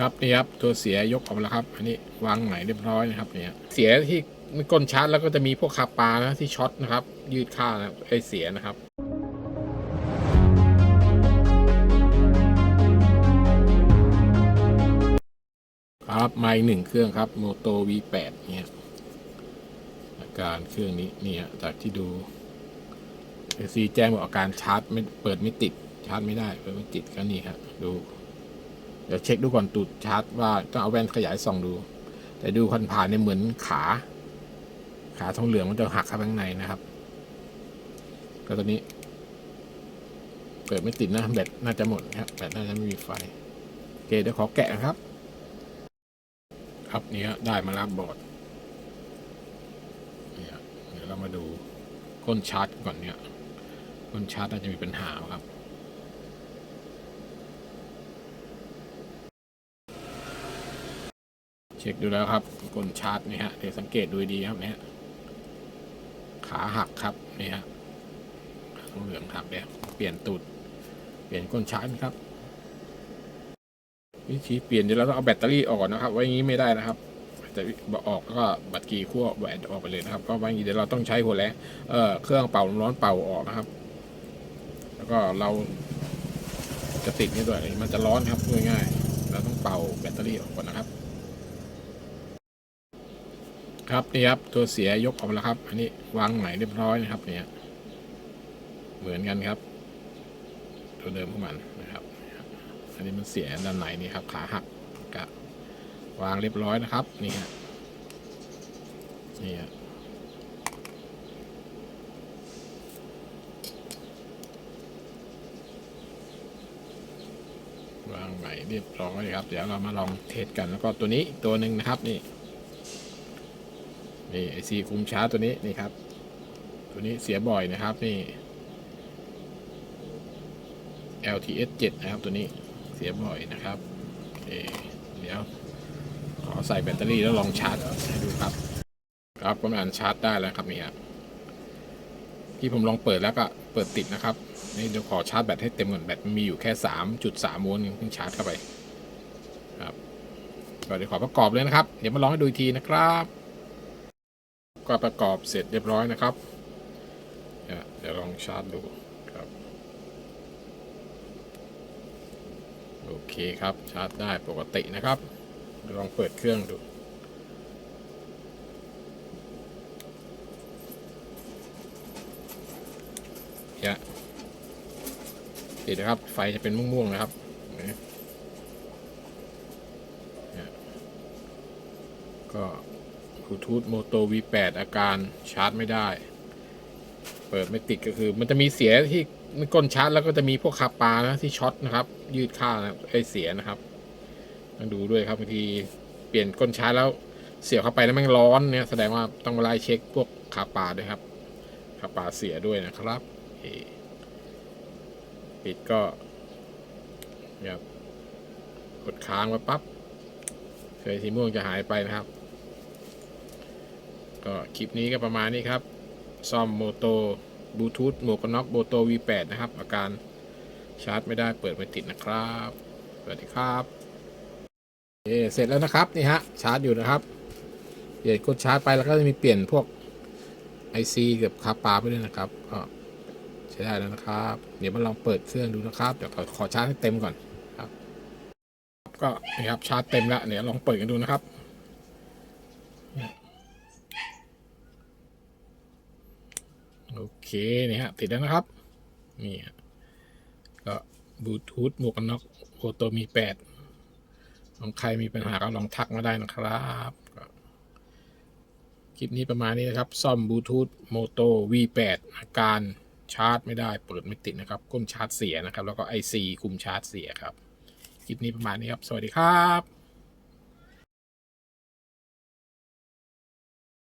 ครับนี่ครับตัวเสียยกออกมาแล้วครับ อันนี้วางไหนเรียบร้อยนะครับเนี่ยเสียที่ก้นชาร์จแล้วก็จะมีพวกคาปานะที่ช็อตนะครับ ยืดค่านะไอเสียนะครับครับไมค์หนึ่งเครื่องครับโมโต V8 เนี่ยอาการเครื่องนี้เนี่ยจากที่ดูเอซีแจ้งบอกอาการชาร์จไม่เปิดไม่ติดชาร์จไม่ได้เปิดไม่ติดก็นี่ครับดู เดี๋ยวเช็คดูก่อนตูดชาร์จว่าต้องเอาแว่นขยายส่องดู แต่ดูผ่านผ่านเนี่ยเหมือนขา ขาทองเหลืองมันจะหักเข้าข้างในนะครับ ก็ตอนนี้ เปิดไม่ติดนะแบตน่าจะหมดครับแบตน่าจะไม่มีไฟโอเคเดี๋ยวขอแกะนะครับครับนี่ฮะได้มาแล้วบอร์ดเนี่ยเดี๋ยวเรามาดูก้นชาร์จก่อนเนี่ยก้นชาร์จน่าจะมีปัญหาครับ เช็คดูแล้วครับก้นชาร์จนี่ฮะเดี๋ยวสังเกตดูดีครับเนี่ยขาหักครับนี่ฮะเหลืองหักเนี่ยเปลี่ยนตูดเปลี่ยนก้นชาร์จครับ วิธีเปลี่ยนเดี๋ยวเราต้องเอาแบตเตอรี่ออกก่อนนะครับ ไว้อย่างนี้ไม่ได้นะครับแต่ออกก็บัตรกีขั้วแหวนออกไปเลยนะครับก็ไว้อย่างนี้เดี๋ยวเราต้องใช้หัวแล้เอ่อเครื่องเป่าร้อนเป่าออกนะครับ แล้วก็เราจะติดนี่ด้วยมันจะร้อนครับง่ายๆเราต้องเป่าแบตเตอรี่ออกก่อนนะครับ ครับนี่ครับตัวเสียยกออกแล้วครับ อันนี้วางไหนเรียบร้อยนะครับ เนี่ยเหมือนกันครับ ตัวเดิมของมันนะครับ อันนี้มันเสียด้านไหนนี่ครับ ขาหักกะวางเรียบร้อยนะครับ นี่ฮะนี่ฮะวางใหม่เรียบร้อยครับ เดี๋ยวเรามาลองเทสกันแล้วก็ตัวนี้ตัวหนึ่งนะครับ นี่ นี่ไอซีคุมชาร์จตัวนี้นี่ครับ ตัวนี้เสียบ่อยนะครับนี่ LTS 7 นะครับตัวนี้เสียบ่อยนะครับเดี๋ยวขอใส่แบตเตอรี่แล้วลองชาร์จให้ดูครับ ครับประมาณชาร์จได้แล้วครับนี่ครับที่ผมลองเปิดแล้วก็เปิดติดนะครับนี่เดี๋ยวขอชาร์จแบตให้เต็มก่อนแบตมันมีอยู่แค่3.3โวลต์เพิ่งชาร์จเข้าไปครับก็เดี๋ยวขอประกอบเลยนะครับ เดี๋ยวมาลองให้ดูทีนะครับ ก็ประกอบเสร็จเรียบร้อยนะครับ เดี๋ยวลองชาร์จดูครับ โอเคครับชาร์จได้ปกตินะครับ ลองเปิดเครื่องดูเนี่ยติดนะครับ ไฟจะเป็นม่วงๆนะครับก็ บลูทูธโมโต V8 อาการชาร์จไม่ได้ เปิดไม่ติดก็คือ มันจะมีเสียที่ก้นชาร์จแล้วก็จะมีพวกคาปานะที่ช็อตนะครับ ยืดค่านะไอเสียนะครับต้องดูด้วยครับบางทีเปลี่ยนก้นชาร์จแล้วเสียบเข้าไปแล้วม่งร้อนเนี่ยแสดงว่าต้องไล่เช็คพวกคาปาด้วยครับคาปาเสียด้วยนะครับปิดก็ครับกดค้างไว้ปั๊บเฟยสีม่วงจะหายไปนะครับ ก็คลิปนี้ก็ประมาณนี้ครับ ซ่อมโมโตบลูทูธหมวกกันน็อกโมโต V8 นะครับ อาการชาร์จไม่ได้เปิดไม่ติดนะครับ สวัสดีครับเอเสร็จแล้วนะครับ นี่ฮะ ชาร์จอยู่นะครับ เปลี่ยนกดชาร์จไปแล้วก็จะมีเปลี่ยนพวก IC กับคาปาไปด้วยนะครับก็ใช้ได้แล้วนะครับ เดี๋ยวมาลองเปิดเครื่องดูนะครับ เดี๋ยวขอขอชาร์จให้เต็มก่อนครับ ก็นี่ครับชาร์จเต็มแล้วเดี๋ยวลองเปิดกันดูนะครับ โอเคนี่ฮะติดแล้วนะครับ นี่ฮะก็บลูทูธหมวกกันน็อกโอโตมีแปดของใครมีปัญหาก็ลองทักมาได้นะครับก็คลิปนี้ประมาณนี้นะครับ ซ่อมบลูทูธโมโต V8 อาการชาร์จไม่ได้เปิดไม่ติดนะครับก้นชาร์จเสียนะครับ แล้วก็ IC คุมชาร์จเสียครับ คลิปนี้ประมาณนี้ครับ สวัสดีครับ